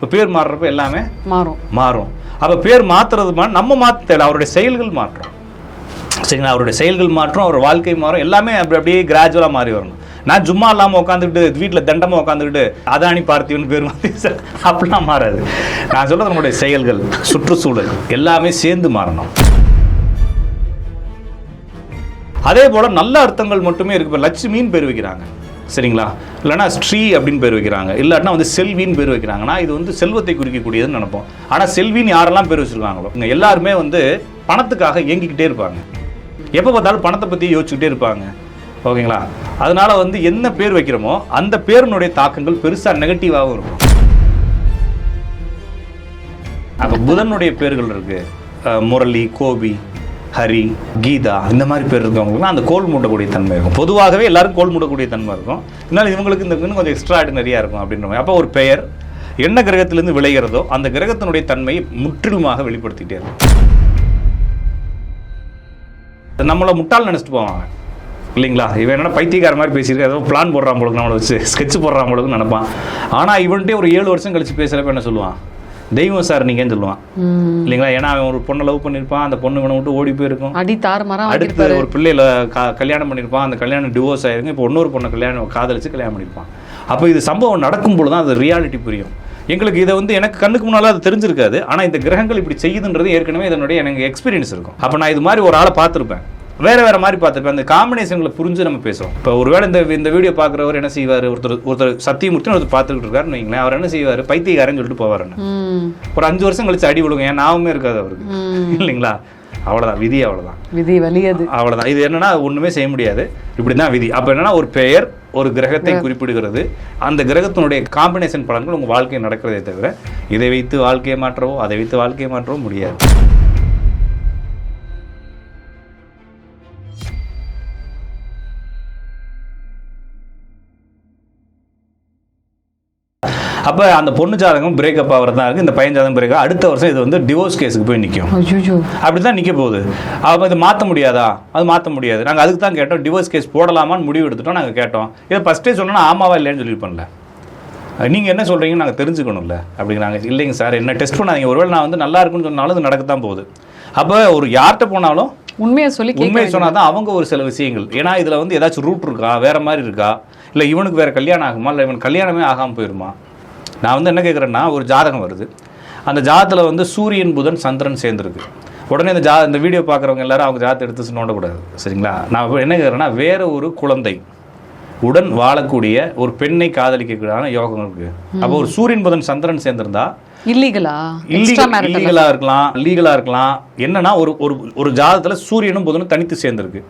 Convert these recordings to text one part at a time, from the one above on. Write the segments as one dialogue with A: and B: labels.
A: இப்போ பேர் மாறுறப்ப எல்லாமே
B: மாறும்.
A: மாறும். அப்போ பேர் மாத்துறது மா- நம்ம மாற்ற தேவை அவருடைய செயல்கள் மாற்றம். சரிங்களா? அவருடைய செயல்கள் மாற்றம் அவர் வாழ்க்கை மாறும். எல்லாமே அப்படி அப்படியே கிராஜுவலாக மாறி வரணும். நான் சும்மா இல்லாமல் உட்காந்துக்கிட்டு வீட்டில் தண்டமாக உட்காந்துக்கிட்டு அதானி பார்த்திவன் பேர் மாற்றி அப்படிலாம் மாறாது. நான் சொல்றது நம்மளுடைய செயல்கள் சுற்றுச்சூழல் எல்லாமே சேர்ந்து மாறணும். அதே போல் நல்ல அர்த்தங்கள் மட்டுமே இருக்கு. இப்போ லட்சுமின்னு பேர் வைக்கிறாங்க. சரிங்களா? இல்லைன்னா ஸ்ரீ அப்படின்னு பேர் வைக்கிறாங்க. இல்லாட்டினா வந்து செல்வின்னு பேர் வைக்கிறாங்கன்னா இது வந்து செல்வத்தை குறிக்கக்கூடியதுன்னு நினைப்போம். ஆனால் செல்வின்னு யாரெல்லாம் பேர் வச்சுருக்காங்களோ இங்கே எல்லாருமே வந்து பணத்துக்காக இயங்கிக்கிட்டே இருப்பாங்க. எப்போ பார்த்தாலும் பணத்தை பற்றி யோசிச்சுக்கிட்டே இருப்பாங்க. ஓகேங்களா? அதனால வந்து என்ன பேர் வைக்கிறோமோ அந்த பேரினுடைய தாக்கங்கள் பெருசாக நெகட்டிவாகவும் இருக்கும். அப்போ புதனுடைய பேர்கள் இருக்குது முரளி கோபி ஹரி கீதா இந்த மாதிரி பேர் இருக்கவங்களுக்குலாம் அந்த கோல் மூட்டக்கூடிய தன்மை இருக்கும். பொதுவாகவே எல்லாருக்கும் கோல் மூடக்கூடிய தன்மை இருக்கும். இதனால் இவங்களுக்கு இந்த இன்னும் கொஞ்சம் எக்ஸ்ட்ரா ஆர்டினரியாக இருக்கும் அப்படின்ற மாதிரி அப்போ ஒரு பெயர் என்ன கிரகத்திலிருந்து விளைகிறதோ அந்த கிரகத்தினுடைய தன்மையை முற்றிலுமாக வெளிப்படுத்திட்டே இருக்கும். நம்மளை முட்டாள் நினச்சிட்டு போவாங்க. இல்லைங்களா? இவன் என்ன பைத்தியக்கார மாதிரி பேசியிருக்க ஏதோ பிளான் போடுறான் போலுக்கு நம்மளை வச்சு ஸ்கெட்ச் போடுறான் போலுக்கு நினைப்பான். ஆனால் இவன்ட்டே ஒரு ஏழு வருஷம் கழிச்சு பேசுகிறப்ப என்ன சொல்லுவான்? தெய்வம் சார் நீங்கன்னு சொல்லுவான். இல்லைங்களா? ஏன்னா அவன் ஒரு பொண்ணை லவ் பண்ணியிருப்பான் அந்த பொண்ணு இவனை விட்டு ஓடி போயிருக்கும்.
B: அடி தாறு மரம்
A: அடுத்து ஒரு பிள்ளையில கல்யாணம் பண்ணியிருப்பான் அந்த கல்யாணம் டிவோர்ஸ் ஆயிருக்கு இப்போ இன்னொரு பொண்ணை கல்யாணம் காதலிச்சு கல்யாணம் பண்ணியிருப்பான் அப்போ இது சம்பவம் நடக்கும் பொழுது தான் அது ரியாலிட்டி புரியும். எங்களுக்கு இதை வந்து எனக்கு கண்ணுக்கு முன்னால் அது தெரிஞ்சிருக்காது. ஆனால் இந்த கிரகங்கள் இப்படி செய்யுதுன்றது ஏற்கனவே இதனுடைய எனக்கு எக்ஸ்பீரியன்ஸ் இருக்கும். அப்போ நான் இது மாதிரி ஒரு ஆளை பார்த்துருப்பேன். வேற வேற மாதிரி பார்த்துருப்பேன் அந்த காம்பினேஷன்களை புரிஞ்சு நம்ம பேசுவோம் இப்போ ஒருவேளை இந்த இந்த வீடியோ பார்க்குறவர் என்ன செய்வார்? ஒருத்தர் ஒருத்தர் சத்தியமூர்த்தி ஒருத்தர் பார்த்துக்கிட்டு இருக்காருன்னு வைங்களேன். அவர் என்ன செய்வார்? பைத்தியக்காரன்னு சொல்லிட்டு போவாருன்னு
B: ம்.
A: ஒரு அஞ்சு வருஷம் கழிச்சு அடி விழுங்க ஏன்? நாவுமே இருக்காது அவருக்கு. இல்லைங்களா? அவ்வளோதான் விதி அவ்வளோதான்
B: விதி வலியது
A: அவ்வளோதான் இது என்னன்னா ஒன்றுமே செய்ய முடியாது. இப்படி தான் விதி. அப்போ என்னன்னா ஒரு பெயர் ஒரு கிரகத்தை குறிப்பிடுகிறது. அந்த கிரகத்தினுடைய காம்பினேஷன் பலன்கள் உங்கள் வாழ்க்கையில் நடக்கிறதே தவிர இதை வைத்து வாழ்க்கையை மாற்றவோ அதை வைத்து வாழ்க்கையை மாற்றவோ முடியாது. அப்போ அந்த பொண்ணு ஜாதகம் பிரேக்கப் ஆகிறது தான் இருக்குது இந்த பையன் ஜாதகம் பிரேக்கப் அடுத்த வருஷம் இது வந்து டிவோர்ஸ் கேஸுக்கு போய் நிற்கும் அப்படி தான் நிற்க போகுது. அப்போ இது மாற்ற முடியாதா? அது மாற்ற முடியாது. நாங்கள் அதுக்கு தான் கேட்டோம். டிவோர்ஸ் கேஸ் போடலாமான்னு முடிவு எடுத்துட்டோம். நாங்கள் கேட்டோம். இதை ஃபஸ்ட்டே சொன்னோன்னா ஆமாவா இல்லைன்னு சொல்லியிருப்பேன்ல நீங்கள் என்ன சொல்கிறீங்கன்னு நாங்கள் தெரிஞ்சுக்கணும்ல. அப்படிங்கிறாங்க. இல்லைங்க சார் என்ன டெஸ்ட் பண்ணாதீங்க. ஒருவேளை நான் வந்து நல்லா இருக்குன்னு சொன்னாலும் இது நடக்கத்தான் போகுது. அப்போ ஒரு யார்கிட்ட போனாலும்
B: உண்மையை சொல்லி
A: உண்மையை சொன்னால் தான் அவங்க ஒரு சில விஷயங்கள். ஏன்னா இதில் வந்து ஏதாச்சும் ரூட் இருக்கா? வேற மாதிரி இருக்கா? இல்லை இவனுக்கு வேற கல்யாணம் ஆகுமா? இல்லை இவன் கல்யாணமே ஆகாமல் போயிருமா? நான் வந்து என்ன கேட்குறேன்னா ஒரு ஜாதகம் வருது. அந்த ஜாதத்தில் வந்து சூரியன் புதன் சந்திரன் சேர்ந்துருக்கு. உடனே இந்த ஜா இந்த வீடியோ பார்க்குறவங்க எல்லாரும் அவங்க ஜாதத்தை எடுத்து நோண்டக்கூடாது சரிங்களா? நான் என்ன கேட்குறேன்னா வேற ஒரு குழந்தை உடன் வாழக்கூடிய ஒரு பெண்ணை காதலிக்கக்கூடியதான யோகம் இருக்கு. அப்போ ஒரு சூரியன் புதன் சந்திரன் சேர்ந்திருந்தா
B: இல்லீகலா
A: இல்லீகல் இருக்கலாம் லீகலா இருக்கலாம். என்னன்னா ஒரு ஒரு ஒரு ஜாதகத்துல சூரியனும் புதனும் தனித்து சேர்ந்திருக்கு.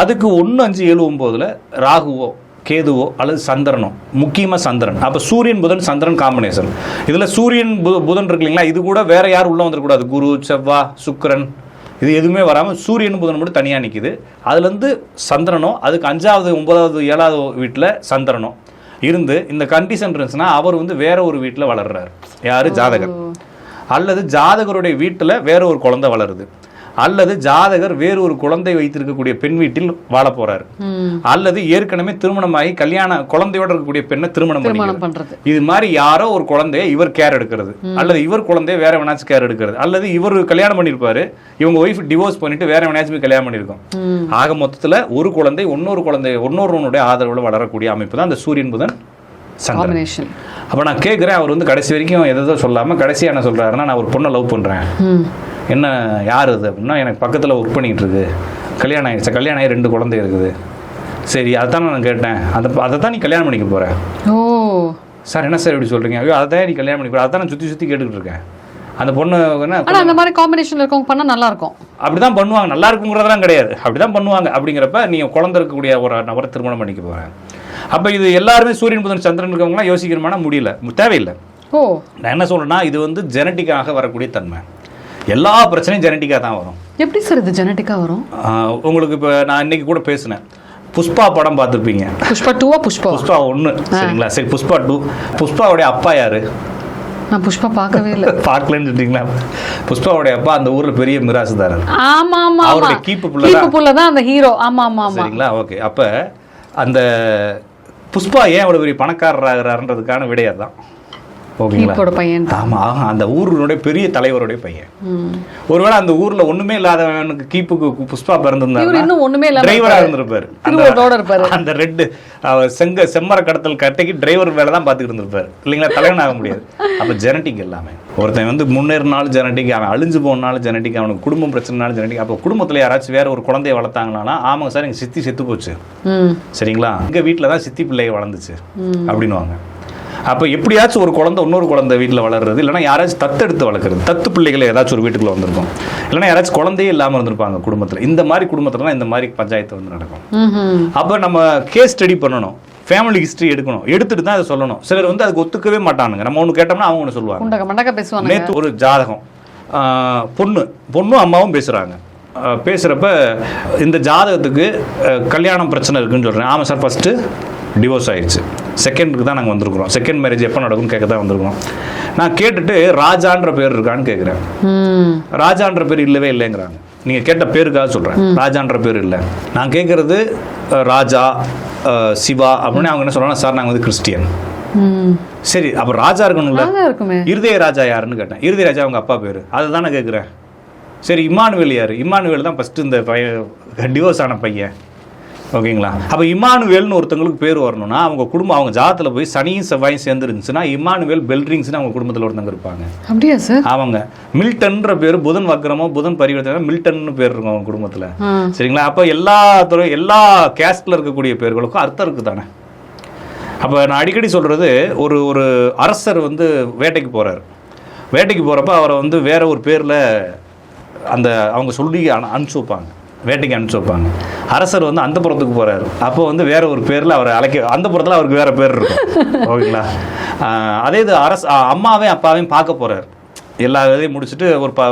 A: அதுக்கு ஒன்று அஞ்சு ஏழு ஒம்போதுல ராகுவோ கேதுவோ அல்லது சந்திரனோ முக்கியமா சந்திரன். அப்ப சூரியன் புதன் சந்திரன் காம்பினேஷன் இதுல சூரியன் பு- புதன் இருக்கு இல்லைங்களா? இது கூட வேற யாரும் உள்ள வந்துடக்கூடாது. குரு செவ்வா சுக்கிரன். இது எதுவுமே வராமல் சூரியன் புதன் மட்டும் தனியாக நிற்கிது அதுலேருந்து சந்திரனோ அதுக்கு அஞ்சாவது ஒன்பதாவது ஏழாவது வீட்டில் சந்திரனோ இருந்து இந்த கண்டிஷன் இருந்துச்சுன்னா அவர் வந்து வேற ஒரு வீட்டில் வளர்றாரு. யாரு? ஜாதகர். அல்லது ஜாதகருடைய வீட்டில் வேற ஒரு குழந்தை வளருது. அல்லது ஜாதகர் வேறு ஒரு குழந்தை வைத்திருக்கக்கூடிய பெண் வீட்டில் வாழ போறாரு. அல்லது ஏற்கனவே திருமணமாகி கல்யாண குழந்தையோட இருக்கக்கூடிய பெண்ணை திருமணம்
B: பண்றது.
A: இது மாதிரி யாரோ ஒரு குழந்தைய இவர் கேர் எடுக்கிறது. அல்லது இவர் குழந்தைய வேற வேணாச்சும் கேர் எடுக்கிறது. அல்லது இவர் கல்யாணம் பண்ணியிருப்பாரு இவங்க ஒய்ஃப் டிவோர்ஸ் பண்ணிட்டு வேற வேணாச்சும் கல்யாணம் பண்ணியிருக்கோம். ஆக மொத்தத்துல ஒரு குழந்தை இன்னொரு குழந்தை இன்னொருவனுடைய ஆதரவுல வளரக்கூடிய அமைப்பு தான் அந்த சூரியன் புதன்
B: காம்பினேஷன்
A: அப்ப நான் கேட்குறேன் அவர் வந்து கடைசி வரைக்கும் எதோ சொல்லாம கடைசியா என்ன சொல்றாருன்னா நான் ஒரு பொண்ணை லவ் பண்றேன்.
B: ம்.
A: என்ன யார் அது அப்படின்னா எனக்கு பக்கத்துல ஒர்க் பண்ணிட்டு இருக்கு கல்யாணம் ஆயிடுச்சு கல்யாணம் ஆகி ரெண்டு குழந்தை இருக்குது. சரி அதான் நான் கேட்டேன். அதை அதை தான் நீ கல்யாணம் பண்ணிக்க போற.
B: ஓ.
A: சார் என்ன சார் இப்படி சொல்றீங்க? ஐயோ அதை நீ கல்யாணம் பண்ணிக்க போற. அதான் நான் சுத்தி சுத்தி கேட்டுக்கிட்டு இருக்கேன். அந்த பொண்ணு என்ன
B: ஆனா அந்த மாதிரி காம்பினேஷன்ல இருக்கவங்க பண்ணா நல்லா இருக்கும்.
A: அப்படிதான் பண்ணுவாங்க. நல்லா இருக்குங்கிறதெல்லாம் கிடையாது. அப்படிதான் பண்ணுவாங்க. அப்படிங்கிறப்ப நீங்க குழந்தை இருக்கக்கூடிய ஒரு நபரை திருமணம் பண்ணிக்க போறேன் அப்ப இது எல்லாருமே சூரியன் புதன் சந்திரன் இருக்கவங்களாம் யோசிக்கணுமானா முடியல. தேவையில்லை.
B: ஓ.
A: நான் என்ன சொல்றேன்னா இது வந்து ஜெனட்டிக்காக வரக்கூடிய தன்மை. எல்லா பிரச்சனையும் ஜெனட்டிக்காக தான் வரும்.
B: எப்படி சார் இது ஜெனட்டிக்கா வரும்?
A: உங்களுக்கு இப்போ நான் இன்னைக்கு கூட பேசினேன். புஷ்பா படம் பார்த்துருப்பீங்க.
B: புஷ்பா டூவா புஷ்பா?
A: புஷ்பா ஒன்று சரிங்களா? சரி புஷ்பா டூ புஷ்பாவுடைய அப்பா யாரு?
B: நான் புஷ்பா பார்க்கவே இல்லை.
A: பார்க்கலன்னு சொல்லிட்டீங்களா புஷ்பாவுடைய அப்பா அந்த ஊர்ல பெரிய மிராசுதாரர்.
B: ஆமா ஆமா
A: அவருடைய கீப்பு புள்ள
B: தான். அந்த ஹீரோ ஆமா ஆமா
A: சரிங்களா? ஓகே. அப்ப அந்த புஷ்பா ஏன் அவ்வளோ பெரிய பணக்காரராகிறாருன்றதுக்கான தான் ஓகேங்களா
B: பையன்
A: அந்த ஊருடைய பெரிய தலைவருடைய பையன். ஒருவேளை அந்த ஊர்ல ஒண்ணுமே இல்லாதவனுக்கு கீப்புக்கு புஷ்பா
B: இவர்
A: பிறந்திருந்தாருன்னா
B: இன்னும் ஒண்ணுமே இல்லாம
A: டிரைவரா
B: இருப்பாரு.
A: இருந்திருப்பாரு.
B: திருவள்ளோட இருப்பாரு.
A: அந்த ரெட்டு செங்க செம்மர கடத்தல் கட்டைக்கு டிரைவர் வேலை தான் பார்த்துக்கிட்டு இருந்திருப்பாரு. இல்லைங்களா? தலைவன் ஆக முடியாது. அப்ப ஜெனட்டிக் எல்லாமே. ஒருத்தன் வந்து முன்னேறினாலும் ஜெனட்டிக் அவன் அழிஞ்சு போனாலும் ஜெனட்டிக் அவனுக்கு குடும்பம் பிரச்சனைனாலும் ஜெனட்டிக் அப்போ குடும்பத்துல யாராச்சும் வேற ஒரு குழந்தைய வளர்த்தாங்களான்னா ஆமாங்க சார் எங்க சித்தி செத்து போச்சு. சரிங்களா? எங்க வீட்டில் தான் சித்தி பிள்ளைய வளர்ந்துச்சு. அப்படின்னுவாங்க. அப்போ எப்படியாச்சும் ஒரு குழந்தை இன்னொரு குழந்தை வீட்டில் வளர்றது இல்லைன்னா யாராச்சும் தத்தெடுத்து வளர்க்குறது. தத்து பிள்ளைகளை ஏதாச்சும் ஒரு வீட்டுக்குள்ள வந்திருக்கும். இல்லைன்னா யாராச்சும் குழந்தையே இல்லாமல் இருந்திருப்பாங்க குடும்பத்தில். இந்த மாதிரி குடும்பத்துல தான் இந்த மாதிரி பஞ்சாயத்து வந்து நடக்கும். அப்போ நம்ம கேஸ் ஸ்டடி பண்ணணும். ஃபேமிலி ஹிஸ்ட்ரி எடுக்கணும். எடுத்துட்டு தான் அதை சொல்லணும். சிலர் வந்து அதுக்கு ஒத்துக்கவே மாட்டானுங்க. நம்ம ஒன்று கேட்டோம்னா அவங்க ஒன்று சொல்லுவாங்க. நேற்று ஒரு ஜாதகம். பொண்ணு. பொண்ணும் அம்மாவும் பேசுகிறாங்க பேசுகிறப்ப இந்த ஜாதகத்துக்கு கல்யாணம் பிரச்சனை இருக்குன்னு சொல்கிறேன் ஆமாம் சார் ஃபஸ்ட்டு டிவோர்ஸ் ஆயிடுச்சு செகண்டுக்கு தான் நாங்கள் வந்திருக்கிறோம். செகண்ட் மேரேஜ் எப்போ நடக்கும்னு கேட்க தான் வந்திருக்கிறோம். நான் கேட்டுட்டு ராஜான்ற பேர் இருக்கான்னு கேட்குறேன் ராஜான்ற பேர் இல்லவே இல்லைங்கிறாங்க. நீங்கள் கேட்ட பேருக்காக சொல்கிறேன் ராஜான்ற பேர் இல்லை. நான் கேட்குறது ராஜா சிவா அப்படின்னு அவங்க என்ன சொல்கிறாங்க சார் நாங்கள் வந்து கிறிஸ்டியன். சரி அப்போ ராஜா இருக்கணும்ல. இருதய ராஜா யாருன்னு கேட்டேன். இருதய ராஜா அவங்க அப்பா பேர். அதை தானே கேட்குறேன் சரி இம்மானுவேல் யார்? இம்மானுவேல் தான் ஃபஸ்ட்டு இந்த பையன் டிவோர்ஸ் ஆன பையன். ஓகேங்களா? அப்போ இம்மானுவேல்னு ஒருத்தங்களுக்கு பேர் வரணும்னா அவங்க குடும்பம் அவங்க ஜாதத்தில் போய் சனியும் செவ்வாயும் சேர்ந்து இருந்துச்சுன்னா இம்மானுவேல் பெல்ரிங்ஸ்னு அவங்க குடும்பத்தில் ஒருத்தங்க இருப்பாங்க.
B: அப்படியா சார்?
A: அவங்க மில்டன்ற பேர் புதன் வக்கரமோ புதன் பரிவர்த்தனை மில்டன்னு பேர் இருக்கும் அவங்க குடும்பத்தில். சரிங்களா? அப்போ எல்லா துறை எல்லா கேஸ்டில் இருக்கக்கூடிய பேர்களுக்கும் அர்த்தம் இருக்குது தானே அப்போ நான் அடிக்கடி சொல்கிறது ஒரு ஒரு அரசர் வந்து வேட்டைக்கு போகிறார் வேட்டைக்கு போகிறப்ப அவரை வந்து வேற ஒரு பேரில் அந்த அவங்க சொல்லி அனு- அனுப்பிச்சு வைப்பாங்க. வேட்டைக்கு அனுப்பிச்சு வைப்பாங்க. அரசர் வந்து அந்த புறத்துக்கு போகிறாரு அப்போ வந்து வேற ஒரு பேரில் அவரை அழைக்க அந்த புறத்தில் அவருக்கு வேற பேர் இருக்கும். ஓகேங்களா? அதே இது அரசு அம்மாவையும் அப்பாவையும் பார்க்க போகிறார் எல்லா இதையும் முடிச்சுட்டு ஒரு ப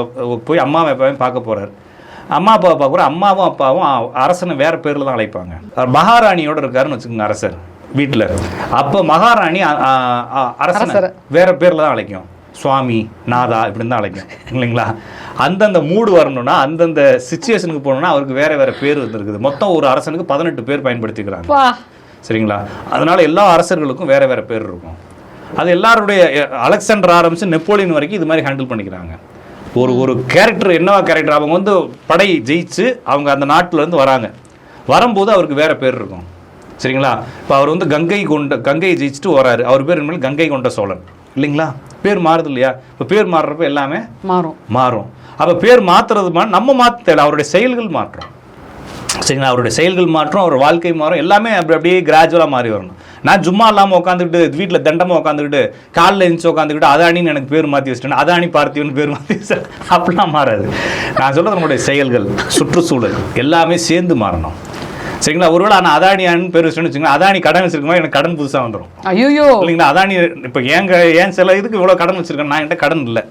A: போய் அம்மாவை அப்பாவையும் பார்க்க போகிறார் அம்மா அப்பாவை பார்க்குற அம்மாவும் அப்பாவும் அரசனை வேற பேரில் தான் அழைப்பாங்க. மகாராணியோட இருக்காருன்னு வச்சுக்கோங்க அரசர் வீட்டில். அப்போ மகாராணி அரசனை
B: அரசரை.
A: வேற பேரில் தான் அழைக்கும். சுவாமி நாதா இப்படின்னு தான் அழைக்கும் இல்லைங்களா? அந்தந்த மூடு வரணும்னா அந்தந்த சுச்சுவேஷனுக்கு போகணும்னா அவருக்கு வேற வேற பேர் வந்துருக்குது மொத்தம் ஒரு அரசனுக்கு பதினெட்டு பேர் பயன்படுத்திக்கிறாங்க. சரிங்களா? அதனால எல்லா அரசர்களுக்கும் வேற வேற பேர் இருக்கும். அது எல்லாருடைய அலெக்சாண்டர் ஆரம்பிச்சு நெப்போலியன் வரைக்கும் இது மாதிரி ஹேண்டில் பண்ணிக்கிறாங்க. ஒரு ஒரு கேரக்டர் என்னவா கேரக்டர் அவங்க வந்து படை ஜெயிச்சு அவங்க அந்த நாட்டுல இருந்து வராங்க. வரும்போது அவருக்கு வேற பேர் இருக்கும். சரிங்களா? இப்போ அவர் வந்து கங்கை கொண்ட கங்கையை ஜெயிச்சுட்டு வராரு. அவர் பேர் என்ன? கங்கை கொண்ட சோழன். இல்லைங்களா? பேர் மாறுது இல்லையா? இப்போ பேர் மாறுறப்ப எல்லாமே
B: மாறும்.
A: மாறும். அப்போ பேர் மாத்துறது மா- நம்ம மாற்ற தேவை அவருடைய செயல்கள் மாற்றம். சரிங்களா? அவருடைய செயல்கள் மாற்றம் அவர் வாழ்க்கை மாறும். எல்லாமே அப்படி அப்படியே கிராஜுவலாக மாறி வரணும். நான் சும்மா இல்லாமல் உட்காந்துக்கிட்டு வீட்டில் தண்டமாக உட்காந்துக்கிட்டு காலில் எழுந்துச்சு உட்காந்துக்கிட்டு அதானின்னு எனக்கு பேர் மாற்றி வச்சிட்டேன் அதானி பார்த்திவன் பேர் மாற்றி வச்சேன் அப்படிலாம் மாறாது. நான் சொல்கிறது நம்மளுடைய செயல்கள் சுற்றுச்சூழல் எல்லாமே சேர்ந்து மாறணும். சரிங்களா? ஒருவேளை நான் அதானியான்னு பேர் வச்சுன்னு வச்சுக்கோங்க அதானி கடன் வச்சிருக்கோம்? எனக்கு கடன் புதுசாக வந்துடும்
B: ஐயோ
A: இல்லைங்களா? அதானி இப்போ ஏங்க ஏன் சில இதுக்கு இவ்வளோ கடன் வச்சிருக்கேன் நான் என்கிட்ட கடன் இல்லை.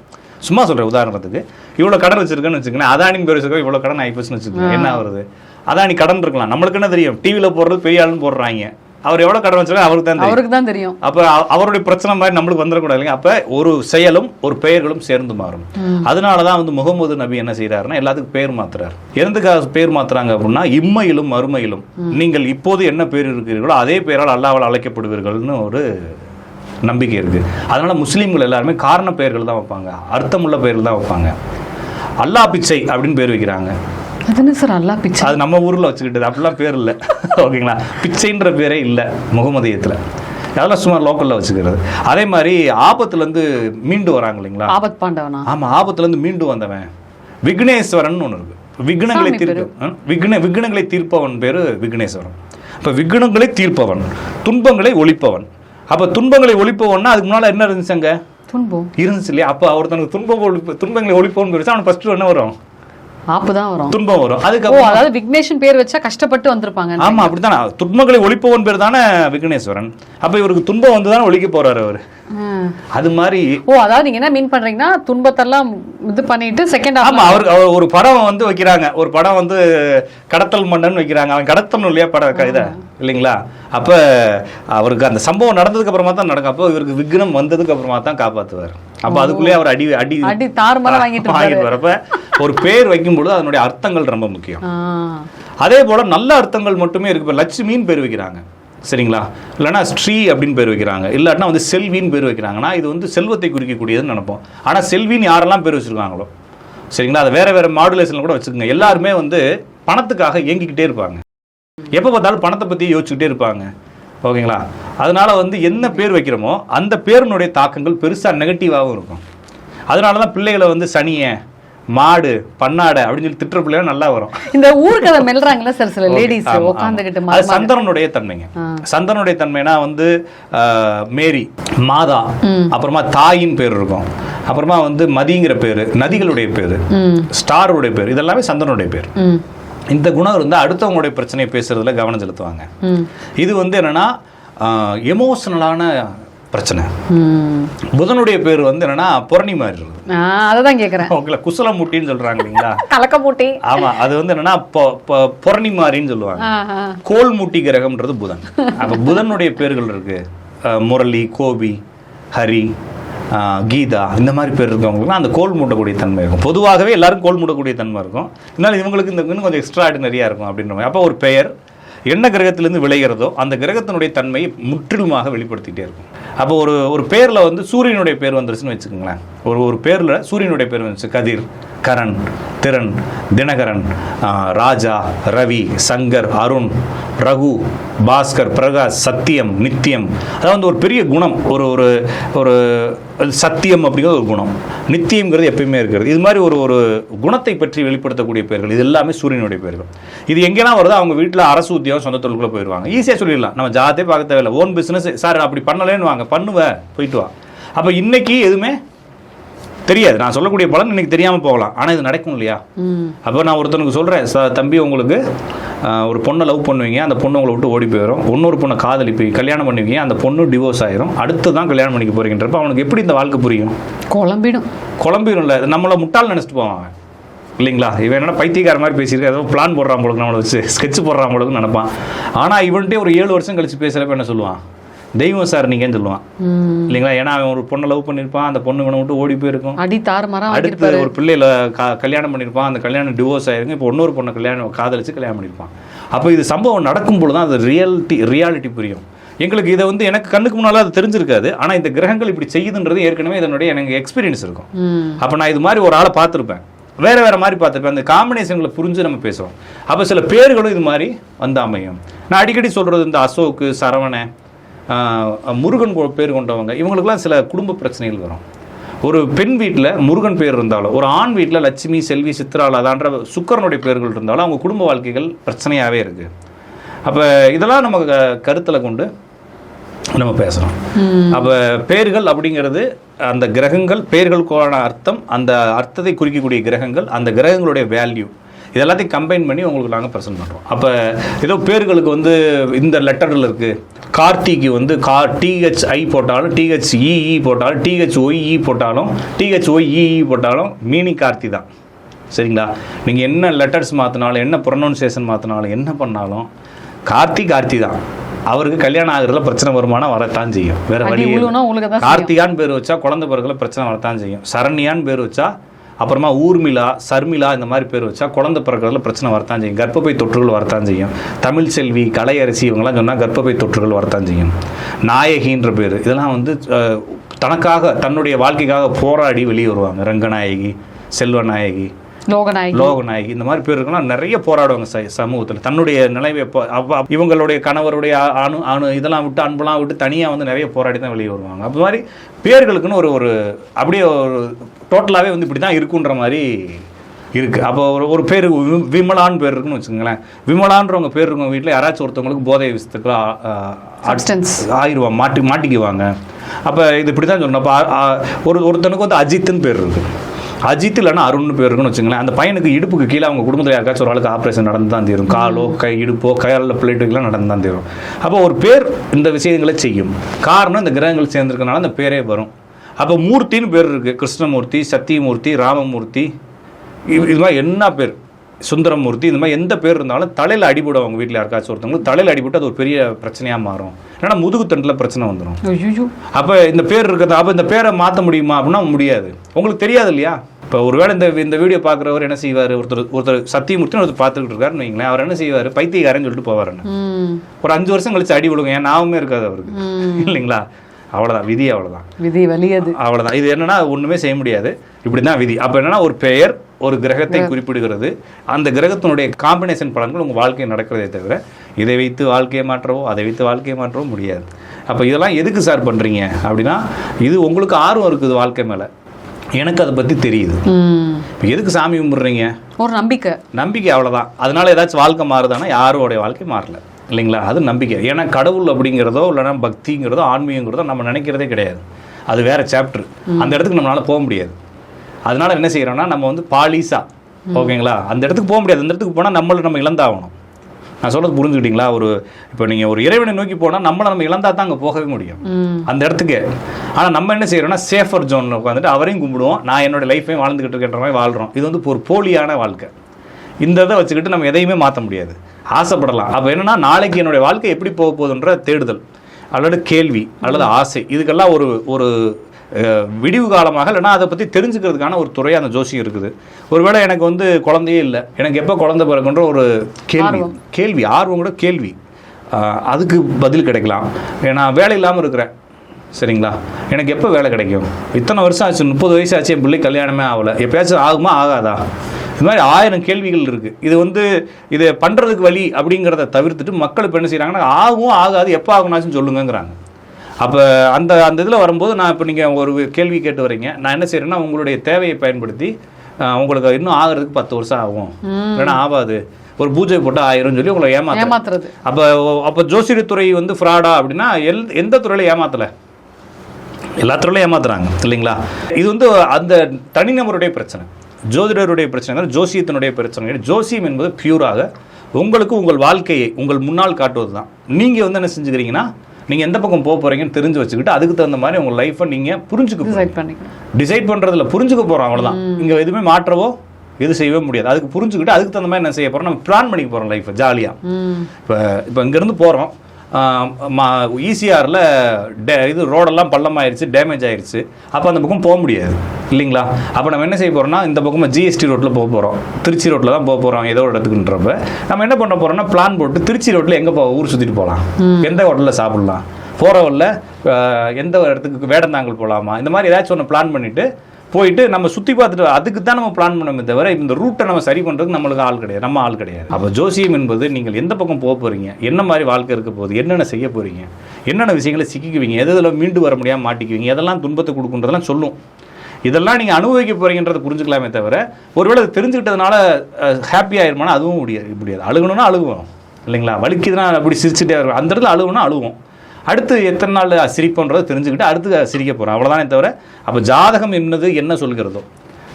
A: சும்மா சொல்கிறேன் உதாரணத்துக்கு. இவ்வளோ கடன் வச்சிருக்கேன்னு வச்சுக்கோங்களேன் அதானின்னு பேர் வச்சிருக்கோம் இவ்வளோ கடன் ஆகிப்போச்சுன்னு வச்சுக்கோங்க. என்ன வருது அதானி கடன் இருக்கலாம். நம்மளுக்கு என்ன தெரியும்? டிவியில் போடுறது பெரிய ஆளுன்னு போடுறாங்க. அவர் எவ்வளோ கடன் வச்சிருக்கோ அவருக்கு தான் தெரியும்.
B: அவருக்கு தான் தெரியும்.
A: அப்போ அவ- அவருடைய பிரச்சனை மாதிரி நம்மளுக்கு வந்துடக்கூடாது இல்லைங்க. அப்போ ஒரு செயலும் ஒரு பெயர்களும் சேர்ந்து மாறும். அதனால தான் வந்து முகமது நபி என்ன செய்றாருன்னா எல்லாத்துக்கும் பேர் மாத்துறாரு. எதுக்காக பேர் மாத்துறாங்க அப்படின்னா இம்மையிலும் மறுமையிலும் நீங்கள் இப்போது என்ன பேர் இருக்கிறீர்களோ அதே பேரால் அல்லாவால் அழைக்கப்படுவீர்கள்னு ஒரு நம்பிக்கை இருக்கு. அதனால முஸ்லீம்கள் எல்லாருமே காரண பெயர்கள் தான் வைப்பாங்க. அர்த்தமுள்ள பெயர்கள் தான் வைப்பாங்க. அல்லாஹ் பிச்சை அப்படின்னு பேர் வைக்கிறாங்க.
B: அது சார் அல்லா பிச்சை.
A: அது நம்ம ஊரில் வச்சுக்கிட்டது. அப்படிலாம் பேர் இல்லை. ஓகேங்களா? பிச்சைன்ற பேரே இல்லை. முகமதியத்தில் அதெல்லாம் சும்மா லோக்கலில் வச்சுக்கிறது. அதே மாதிரி ஆபத்துலேருந்து மீண்டு வராங்க இல்லைங்களா?
B: ஆபத் பாண்டவனா?
A: ஆமாம் ஆபத்துலேருந்து மீண்டு வந்தவன். விக்னேஸ்வரன் ஒன்று இருக்கு. விக்னங்களை தீர்க்க? விக்ன விக்னங்களை தீர்ப்பவன் பேர் விக்னேஸ்வரன். அப்போ விக்னங்களை தீர்ப்பவன். துன்பங்களை ஒழிப்பவன். அப்போ துன்பங்களை ஒழிப்பவன்னா அதுக்கு முன்னால் என்ன இருந்துச்சு அங்கே?
B: துன்பம்.
A: இருந்துச்சு இல்லையா? அப்போ ஒருத்தனுக்கு துன்பம் ஒழிப்பு துன்பங்களை ஒழிப்பவன் பேர் அவனுக்கு ஃபஸ்ட்டு என்ன வரும்?
B: ஆப்பு தான் வரும்.
A: துன்பம் வரும். அதுக்கப்புறம்
B: அதாவது விக்னேஷன் பேர் வச்சா கஷ்டப்பட்டு வந்திருப்பாங்க.
A: ஆமா அப்படித்தானே? துன்பங்களை ஒழிப்பவன் பேர் தானே விக்னேஸ்வரன். அப்ப இவருக்கு துன்பம் வந்து தானே ஒழிக்க போறாரு அவர். அது மாதிரி
B: ஓ அதாவது நீங்க என்ன மீன் பண்றீங்கன்னா துன்பத்தெல்லாம் இது பண்ணிட்டு செகண்ட்
A: ஆமா அவர் அவர் ஒரு படம் வந்து வைக்கிறாங்க. ஒரு படம் வந்து கடத்தல் மன்னன் வைக்கிறாங்க. அவன் கடத்தணும் இல்லையா படம் இதை இல்லைங்களா? அப்ப அவருக்கு அந்த சம்பவம் நடந்ததுக்கு அப்புறமா தான் நடக்கும். அப்போ இவருக்கு விக்னம் வந்ததுக்கு அப்புறமா தான் காப்பாத்துவார். அப்ப அதுக்குள்ளேயே அவர் அடி அடி
B: அடி தாறுமாறா வாங்கிட்டு.
A: வாங்கிட்டு வரப்ப ஒரு பேர் வைக்கும் பொழுது அதனுடைய அர்த்தங்கள் ரொம்ப முக்கியம். அதே போல நல்ல அர்த்தங்கள் மட்டுமே இருக்கு. இப்போ லட்சுமின்னு பேர் வைக்கிறாங்க. சரிங்களா? இல்லைன்னா ஸ்ரீ அப்படின்னு பேர் வைக்கிறாங்க. இல்லாட்டினா வந்து செல்வின்னு பேர் வைக்கிறாங்கன்னா இது வந்து செல்வத்தை குறிக்கக்கூடியதுன்னு நினைப்போம். ஆனால் செல்வின்னு யாரெல்லாம் பேர் வச்சுருக்காங்களோ? சரிங்களா? அதை வேற வேற மாடுலேஷனில் கூட வச்சுக்கோங்க. எல்லாருமே வந்து பணத்துக்காக இயங்கிக்கிட்டே இருப்பாங்க. எப்போ பார்த்தாலும் பணத்தை பற்றி யோசிச்சுக்கிட்டே இருப்பாங்க. ஓகேங்களா? அதனால வந்து என்ன பேர் வைக்கிறோமோ அந்த பேரினுடைய தாக்கங்கள் பெருசாக நெகட்டிவாகவும் இருக்கும். அதனால தான் பிள்ளைகளை வந்து சனிய மாடு பண்ணாடை அப்படின்னு சொல்லி திட்டுற பிள்ளைங்க நல்லா வரும்.
B: இந்த ஊர்க்கதை மெல்றாங்கல்ல சார் சில லேடிஸ். உட்காந்துக்கிட்டு
A: அது சந்திரனுடைய தன்மைங்க. சந்திரனுடைய தன்மைனா வந்து மேரி மாதா அப்புறமா தாயின் பேர் இருக்கும். அப்புறமா வந்து மதிங்கிற பேர் நதிகளுடைய பேர் ஸ்டாருடைய பேர் இதெல்லாமே சந்திரனுடைய பேர். இந்த குணம் இருந்தால் அடுத்தவங்களுடைய பிரச்சனையை பேசுறதுல கவனம் செலுத்துவாங்க. இது வந்து என்னன்னா எமோஷனலான பிரச்சனை. புதனுடைய பேர் வந்து என்னன்னா புரணி மாதிரி இருக்குது
B: ஆ அதை தான் கேட்குறேன்
A: உங்களை குசலமுட்டின்னு சொல்றாங்க இல்லைங்களா?
B: கலக்க போட்டி
A: ஆமா அது வந்து என்னன்னா புரணி மாதிரின்னு சொல்லுவாங்க. கோல் மூட்டி கிரகம்ன்றது புதன். அப்ப புதனுடைய பேர்கள் இருக்கு. முரளி கோபி ஹரி கீதா இந்த மாதிரி பேர் இருக்கவங்களுக்குலாம் அந்த கோல் மூட்டக்கூடிய தன்மை இருக்கும். பொதுவாகவே எல்லாரும் கோல் மூட்டக்கூடிய தன்மை இருக்கும். இதனால் இவங்களுக்கு இந்த இன்னும் கொஞ்சம் எக்ஸ்ட்ரா ஆர்டினரியாக இருக்கும் அப்படின்ற மாதிரி. அப்போ ஒரு பெயர் என்ன கிரகத்திலேருந்து விளைகிறதோ அந்த கிரகத்தினுடைய தன்மையை முற்றிலுமாக வெளிப்படுத்திகிட்டே இருக்கும். அப்போ ஒரு ஒரு பேரில் வந்து சூரியனுடைய பேர் வந்துருச்சுன்னு வச்சுக்கோங்களேன். ஒரு ஒரு பேரில் சூரியனுடைய பேர் வந்துச்சு கதிர். கரண் திறன் தினகரன் ராஜா ரவி சங்கர் அருண் ரகு பாஸ்கர் பிரகாஷ் சத்தியம் நித்தியம் அதாவது வந்து ஒரு பெரிய குணம் ஒரு ஒரு ஒரு சத்தியம் அப்படிங்கிறது ஒரு குணம். நித்தியங்கிறது எப்பயுமே இருக்கிறது. இது மாதிரி ஒரு ஒரு குணத்தை பற்றி வெளிப்படுத்தக்கூடிய பேர்கள் இது எல்லாமே சூரியனுடைய பேர்கள் இது எங்கெல்லாம் வருதோ அவங்க வீட்டில் அரசு உத்தியோகம் சொந்த தொழிலுக்குள்ளே போயிடுவாங்க ஈஸியாக சொல்லிடலாம். நம்ம ஜாதே பார்க்க தேவையில்லை. ஓன் பிஸ்னஸ் சார் அப்படி பண்ணலேன்னு வாங்க பண்ணுவேன். போயிட்டு வா. அப்போ இன்னைக்கு எதுவுமே தெரியாது. நான் சொல்லக்கூடிய பலன் இன்னைக்கு தெரியாமல் போகலாம். ஆனால் இது நடக்கும் இல்லையா? அப்போ நான் ஒருத்தனுக்கு சொல்கிறேன் ச தம்பி உங்களுக்கு ஒரு பொண்ணை லவ் பண்ணுவீங்க. அந்த பொண்ணு உங்களை விட்டு ஓடி போயிடும் இன்னொரு பொண்ணை காதலிப்பீங்க கல்யாணம் பண்ணுவீங்க. அந்த பொண்ணு டிவோர்ஸ் ஆயிரும். அடுத்து தான் கல்யாணம் பண்ணிக்க போறீங்கன்றப்ப அவனுக்கு எப்படி இந்த வாழ்க்கை புரியும்?
B: குழம்பிடும்.
A: குழம்பிடும்ல. நம்மளை முட்டாள் நினச்சிட்டு போவான். அவன். இல்லைங்களா? இவன் என்னன்னா பைத்தியக்கார மாதிரி பேசியிருக்க? ஏதோ பிளான் போடுறான் போலுக்கு நம்மளை வச்சு. ஸ்கெட்ச் போடுறான் போலுக்கு நினைப்பான். ஆனால் இவன்ட்டே ஒரு ஏழு வருஷம் கழிச்சு பேசுகிறப்ப என்ன சொல்லுவான்? தெய்வம் சார் நீங்கன்னு சொல்லுவான். இல்லைங்களா? ஏன்னா அவன் ஒரு பொண்ணை லவ் பண்ணியிருப்பான். அந்த பொண்ணு இவனை விட்டு ஓடி போயிருக்கும்.
B: அடி தாறு மரம்
A: அடுத்து ஒரு பிள்ளையில க- கல்யாணம் பண்ணியிருப்பான். அந்த கல்யாணம் டிவோர்ஸ் ஆயிருக்கு. இப்போ இன்னொரு பொண்ணை கல்யாணம் காதலிச்சு கல்யாணம் பண்ணியிருப்பான். அப்போ இது சம்பவம் நடக்கும் பொழுது தான் அது ரியாலிட்டி ரியாலிட்டி புரியும். எங்களுக்கு இதை வந்து எனக்கு கண்ணுக்கு முன்னால் அது தெரிஞ்சிருக்காது. ஆனால் இந்த கிரகங்கள் இப்படி செய்யுதுன்றது ஏற்கனவே இதனுடைய எனக்கு எக்ஸ்பீரியன்ஸ் இருக்கும். அப்போ நான் இது மாதிரி ஒரு ஆளை பார்த்துருப்பேன். வேற வேற மாதிரி பார்த்துருப்பேன். அந்த காம்பினேஷன்களை புரிஞ்சு நம்ம பேசுவோம். அப்போ சில பேர்களும் இது மாதிரி வந்து அமையும். நான் அடிக்கடி சொல்கிறது இந்த அசோக்கு சரவண ஆஹ், முருகன் பேர் கொண்டவங்க இவங்களுக்குலாம் சில குடும்ப பிரச்சனைகள் வரும். ஒரு பெண் வீட்டில் முருகன் பேர் இருந்தாலும் ஒரு ஆண் வீட்டில் லட்சுமி செல்வி சித்ராலாதான்ற சுக்கரனுடைய பேர்கள் இருந்தாலும் அவங்க குடும்ப வாழ்க்கைகள் பிரச்சனையாகவே இருக்குது அப்போ இதெல்லாம் நம்ம கருத்தில் கொண்டு நம்ம பேசுகிறோம் அப்போ பேர்கள் அப்படிங்கிறது அந்த கிரகங்கள் பேர்களுக்கான அர்த்தம் அந்த அர்த்தத்தை குறிக்கக்கூடிய கிரகங்கள் அந்த கிரகங்களுடைய வேல்யூ இது எல்லாத்தையும் கம்பைன் பண்ணி உங்களுக்கு நாங்கள் ப்ரெசென்ட் பண்ணுறோம் அப்போ ஏதோ பேர்களுக்கு வந்து இந்த லெட்டரில் இருக்குது கார்த்திக்கு வந்து கா டிஹெச்ஐ போட்டாலும் டிஹெச்இஇ போட்டாலும் டிஹெச்ஒய்இ போட்டாலும் டிஹெச்ஒய்இஇ போட்டாலும் மீனிங் கார்த்தி தான். சரிங்களா? நீங்கள் என்ன லெட்டர்ஸ் மாற்றினாலும் என்ன ப்ரொனவுன்சியேஷன் மாற்றினாலும் என்ன பண்ணாலும் கார்த்தி கார்த்தி தான். அவருக்கு கல்யாணம் ஆகுறதுல பிரச்சனை வருமானம் வரத்தான் செய்யும். வேற வழி கார்த்திகான்னு பேர் வச்சா குழந்தை பிறகுல பிரச்சனை வரத்தான் செய்யும். சரண்யான்னு பேர் வச்சா அப்புறமா ஊர்மிளா சர்மிளா இந்த மாதிரி பேர் வச்சா குழந்தை பிறக்கிறதுல பிரச்சனை வரத்தான் செய்யும். கர்ப்பப்பை தொற்றுகள் வரத்தான் செய்யும். தமிழ் செல்வி கலையரசி இவங்கெல்லாம் சொன்னால் கர்ப்பப்பை தொற்றுகள் வரத்தான் செய்யும். நாயகின்ற பேர். இதெல்லாம் வந்து தனக்காக தன்னுடைய வாழ்க்கைக்காக போராடி வெளியே வருவாங்க. ரங்கநாயகி செல்வநாயகி
B: லோகநாயகி.
A: லோகநாயகி. இந்த மாதிரி பேர் இருக்கலாம் நிறைய போராடுவாங்க சமூகத்தில். தன்னுடைய அவ இவங்களுடைய கணவருடைய அணு அணு இதெல்லாம் விட்டு அன்பெல்லாம் விட்டு தனியாக வந்து நிறைய போராடி தான் வெளியே வருவாங்க. அப்போ மாதிரி பேர்களுக்குன்னு ஒரு ஒரு அப்படியே ஒரு டோட்டலாகவே வந்து இப்படி தான் இருக்குன்ற மாதிரி இருக்குது அப்போ ஒரு ஒரு பேர் விமலான்னு பேர் இருக்குன்னு வச்சுக்கோங்களேன். விமலான்றவங்க பேர் இருக்கவங்க வீட்டில் யாராச்சும் ஒருத்தவங்களுக்கு போதை விஷயத்துக்கு. ஆயிடுவாங்க மாட்டி மாட்டிக்குவாங்க. அப்போ இது இப்படி தான் அப்போ ஆ- ஒரு ஒருத்தனுக்கு வந்து அஜித்துன்னு பேர் இருக்குது அஜித் இல்லைன்னா அருண்னு பேர் இருக்குன்னு வச்சுங்களேன் அந்த பையனுக்கு இடுப்புக்கு கீழே அவங்க குடும்பத்தில் யாருக்காச்சும் ஒரு ஆளுக்கு ஆப்ரேஷன் நடந்து தான் தீரும். காலோ கை இடுப்போ கையால் பிளேட்டுக்கெல்லாம் நடந்து தான் தீரும். அப்போ ஒரு பேர் இந்த விஷயங்களை செய்யும். காரணம் இந்த கிரகங்கள் சேர்ந்துருக்கனால அந்த பேரே வரும். அப்போ மூர்த்தின்னு பேர் இருக்குது கிருஷ்ணமூர்த்தி சத்தியமூர்த்தி ராமமூர்த்தி. இது மாதிரி என்ன பேர்? சுந்தரமூர்த்தி இந்த மாதிரி எந்த பேர் இருந்தாலும் தலையில் அடிபடும் அவங்க வீட்டில் யாருக்காச்சும் ஒருத்தவங்களுக்கு. தலையில் அடிபட்டு அது ஒரு பெரிய பிரச்சனையாக மாறும். ஏன்னா முதுகு தண்டில் பிரச்சனை வந்துடும் அப்போ இந்த பேர் இருக்கிறது அப்போ இந்த பேரை மாற்ற முடியுமா அப்படின்னா முடியாது. உங்களுக்கு தெரியாது இல்லையா? இப்போ ஒருவேளை இந்த இந்த வீடியோ பார்க்குறவர் என்ன செய்வார்? ஒருத்தர் ஒருத்தர் சத்தியமூர்த்தின்னு ஒருத்தர் பார்த்துக்கிட்டு இருக்காருன்னு வைங்களேன். அவர் என்ன செய்வார்? பைத்தியக்காரன்னு சொல்லிட்டு போவார் ஒரு அஞ்சு வருஷம் கழிச்சு அடி விழுங்க. ஏன் நாவுமே இருக்காது அவருக்கு. இல்லைங்களா? அவ்வளோதான் விதி அவ்வளோதான்
B: விதி வலியது.
A: அவ்வளோதான் இது என்னன்னா ஒன்றுமே செய்ய முடியாது. இப்படி தான் விதி. அப்போ என்னன்னா ஒரு பெயர் ஒரு கிரகத்தை குறிப்பிடுகிறது. அந்த கிரகத்தினுடைய காம்பினேஷன் பலன்கள் உங்கள் வாழ்க்கையில் நடக்கிறதே தவிர இதை வைத்து வாழ்க்கையை மாற்றவோ அதை வைத்து வாழ்க்கையை மாற்றவோ முடியாது. அப்போ இதெல்லாம் எதுக்கு சார் பண்ணுறீங்க அப்படின்னா இது உங்களுக்கு ஆர்வம் இருக்குது வாழ்க்கை மேலே. எனக்கு அதை பற்றி தெரியுது. எதுக்கு சாமி கும்பிட்றீங்க?
B: ஒரு நம்பிக்கை.
A: நம்பிக்கை அவ்வளோதான் அதனால ஏதாச்சும் வாழ்க்கை மாறுதானா? யாரோடைய வாழ்க்கை மாறல. இல்லைங்களா? அது நம்பிக்கை. ஏன்னா கடவுள் அப்படிங்கிறதோ இல்லைன்னா பக்திங்கிறதோ ஆன்மீகங்கிறதோ நம்ம நினைக்கிறதே கிடையாது. அது வேற சாப்டர் அந்த இடத்துக்கு நம்மளால போக முடியாது. அதனால என்ன செய்யறோம்னா நம்ம வந்து பாலிசா ஓகேங்களா? அந்த இடத்துக்கு போக முடியாது. அந்த இடத்துக்கு போனால் நம்மளை நம்ம இழந்தாகணும். நான் சொல்றது புரிஞ்சுக்கிட்டீங்களா? ஒரு இப்போ நீங்கள் ஒரு இறைவனை நோக்கி போனால் நம்மளை நம்ம இழந்தா தான் அங்கே போகவே முடியும். அந்த இடத்துக்கு. ஆனால் நம்ம என்ன செய்யறோம்னா சேஃபர் ஜோனில் உட்காந்துட்டு அவரையும் கும்பிடுவோம். நான் என்னோட லைஃபையும் வாழ்ந்துகிட்டு இருக்கின்ற மாதிரி வாழ்கிறோம் இது வந்து ஒரு போலியான வாழ்க்கை. இந்த இதை வச்சுக்கிட்டு நம்ம எதையுமே மாற்ற முடியாது. ஆசைப்படலாம். அப்போ என்னன்னா நாளைக்கு என்னுடைய வாழ்க்கை எப்படி போக போகுதுன்ற தேடுதல். அல்லது கேள்வி அல்லது ஆசை. இதுக்கெல்லாம் ஒரு ஒரு விடிவு காலமாக இல்லைன்னா அதை பற்றி தெரிஞ்சுக்கிறதுக்கான ஒரு துறை அந்த ஜோசியம் இருக்குது. ஒருவேளை எனக்கு வந்து குழந்தையே இல்லை. எனக்கு எப்போ குழந்தை பிறகுன்ற ஒரு கேள்வி. கேள்வி ஆர்வம் கூட கேள்வி. அதுக்கு பதில் கிடைக்கலாம். ஏன்னா வேலை இல்லாமல் இருக்கிறேன். சரிங்களா? எனக்கு எப்போ வேலை கிடைக்கும்? இத்தனை வருஷம் ஆச்சு முப்பது வயசு ஆச்சு என் பிள்ளை கல்யாணமே ஆகலை. எப்பயாச்சும் ஆகுமா ஆகாதா? இது மாதிரி ஆயிரம் கேள்விகள் இருக்குது இது வந்து இதை பண்ணுறதுக்கு வழி அப்படிங்கிறத தவிர்த்துட்டு மக்கள் இப்போ என்ன செய்கிறாங்கன்னா ஆகும் ஆகாது எப்போ ஆகுனாச்சும் சொல்லுங்கங்கிறாங்க. அப்போ அந்த அந்த இதில் வரும்போது நான் இப்போ நீங்கள் ஒரு கேள்வி கேட்டு வரீங்க. நான் என்ன செய்கிறேன்னா உங்களுடைய தேவையை பயன்படுத்தி உங்களுக்கு இன்னும் ஆகிறதுக்கு பத்து வருஷம் ஆகும். இல்லைன்னா ஆகாது. ஒரு பூஜை போட்டு ஆயிரம் சொல்லி உங்களை ஏமாத்த
B: ஏமாத்துறது.
A: அப்போ அப்போ ஜோசியத்துறை வந்து ஃப்ராடா அப்படின்னா எல் எந்த துறையில ஏமாத்தலை? எல்லா துறையிலும் ஏமாத்துறாங்க இல்லைங்களா? இது வந்து அந்த தனிநபருடைய பிரச்சனை. ஜோதிடருடைய பிரச்சனை ஜோசியத்தினுடைய பிரச்சனை. ஜோசியம் என்பது பியூராக உங்களுக்கு உங்கள் வாழ்க்கையை உங்கள் முன்னால் காட்டுவது தான் நீங்கள் வந்து என்ன செஞ்சுக்கிறீங்கன்னா நீங்கள் எந்த பக்கம் போக போகிறீங்கன்னு தெரிஞ்சு வச்சுக்கிட்டு அதுக்கு தகுந்த மாதிரி உங்கள் லைஃப்பை நீங்கள் புரிஞ்சுக்க.
B: டிசைட் பண்ணிக்கணும்.
A: டிசைட் பண்ணுறதுல புரிஞ்சுக்க போகிறோம் அவ்வளோதான் இங்கே எதுவுமே மாற்றவோ எது செய்யவே முடியாது. அதுக்கு புரிஞ்சுக்கிட்டு அதுக்கு தகுந்த மாதிரி என்ன செய்ய போகிறோம் நம்ம பிளான் பண்ணிக்க போகிறோம் லைஃப்பை ஜாலியாக இப்போ இப்போ இங்கேருந்து போகிறோம் ஈசிஆரில் டே இது ரோடெல்லாம் பள்ளமாயிருச்சு டேமேஜ் ஆயிருச்சு அப்போ அந்த பக்கம் போக முடியாது இல்லைங்களா? அப்போ நம்ம என்ன செய்ய போகிறோம்னா இந்த பக்கம் ஜிஎஸ்டி ரோட்டில் போக போகிறோம் திருச்சி ரோட்டில் தான் போக போகிறோம் ஏதோ ஒரு இடத்துக்குன்றப்ப நம்ம என்ன பண்ண போகிறோம்னா பிளான் போட்டு திருச்சி ரோட்டில் எங்கே போ ஊர் சுற்றிட்டு போகலாம். எந்த ஹோட்டலில் சாப்பிட்லாம்? போகிற வழில எந்த ஒரு இடத்துக்கு வேடந்தாங்கல் போகலாமா இந்த மாதிரி ஏதாச்சும் ஒன்று பிளான் பண்ணிவிட்டு போயிட்டு நம்ம சுற்றி பார்த்துட்டு அதுக்கு தான் நம்ம பிளான் பண்ணமே தவிர இந்த ரூட்டை நம்ம சரி பண்ணுறதுக்கு நம்மளுக்கு ஆள் கிடையாது. நம்ம ஆள் கிடையாது. அப்போ ஜோசியம் என்பது நீங்கள் எந்த பக்கம் போக போகிறீங்க என்ன மாதிரி வாழ்க்கை இருக்க போகுது? என்னென்ன செய்ய போகிறீங்க என்னென்ன விஷயங்களை சிக்கிக்குவீங்க? எது இதில் மீண்டு வர முடியாமல் மாட்டிக்குவீங்க? எதெல்லாம் துன்பத்தை கொடுக்குன்றதெல்லாம் சொல்லும். இதெல்லாம் நீங்கள் அனுபவிக்க போகிறீங்கன்றத புரிஞ்சுக்கலாமே தவிர ஒருவேளை தெரிஞ்சுக்கிட்டதுனால ஹாப்பி ஆயிருமானா அதுவும் முடியாது. முடியாது அழுகணும்னா அழுகுவோம் இல்லைங்களா? வலிக்குதுன்னா அப்படி சிரிச்சுட்டே இருக்கும் அந்த இடத்துல அழுகணும்னா அழுவோம் அடுத்து எத்தனை நாள் சிரிப்போன்றதை தெரிஞ்சுக்கிட்டு அடுத்து சிரிக்க போகிறோம் அவ்வளோதானே தவிர அப்போ ஜாதகம் என்னது என்ன சொல்கிறதோ?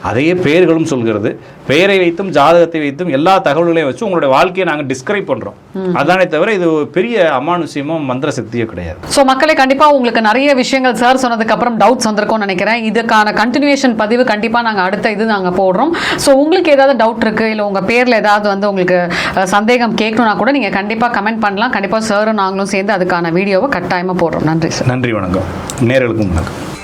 A: அதையே பெயர்களும் சொல்கிறது. பெயரை வைத்தும் ஜாதகத்தை வைத்தும் எல்லா தகவல்களையும் வச்சு உங்களுடைய வாழ்க்கையை நாங்கள் டிஸ்கிரைப் பண்ணுறோம் அதானே தவிர இது பெரிய அமானுஷ்யமோ மந்திர சக்தியோ கிடையாது.
B: ஸோ மக்களே கண்டிப்பா உங்களுக்கு நிறைய விஷயங்கள் சார் சொன்னதுக்கு அப்புறம் டவுட்ஸ் வந்திருக்கும்னு நினைக்கிறேன். இதுக்கான கண்டினியூஷன் பதிவு கண்டிப்பா நாங்க அடுத்த இது நாங்க போடுறோம். ஸோ உங்களுக்கு ஏதாவது டவுட் இருக்கு இல்ல உங்க பேர்ல ஏதாவது வந்து உங்களுக்கு சந்தேகம் கேட்கணும்னா கூட நீங்க கண்டிப்பா கமெண்ட் பண்ணலாம். கண்டிப்பா சாரும் நாங்களும் சேர்ந்து அதுக்கான வீடியோவை கட்டாயமா போடுறோம். நன்றி சார்
A: நன்றி வணக்கம். நேர்களுக்கும் வணக்கம்.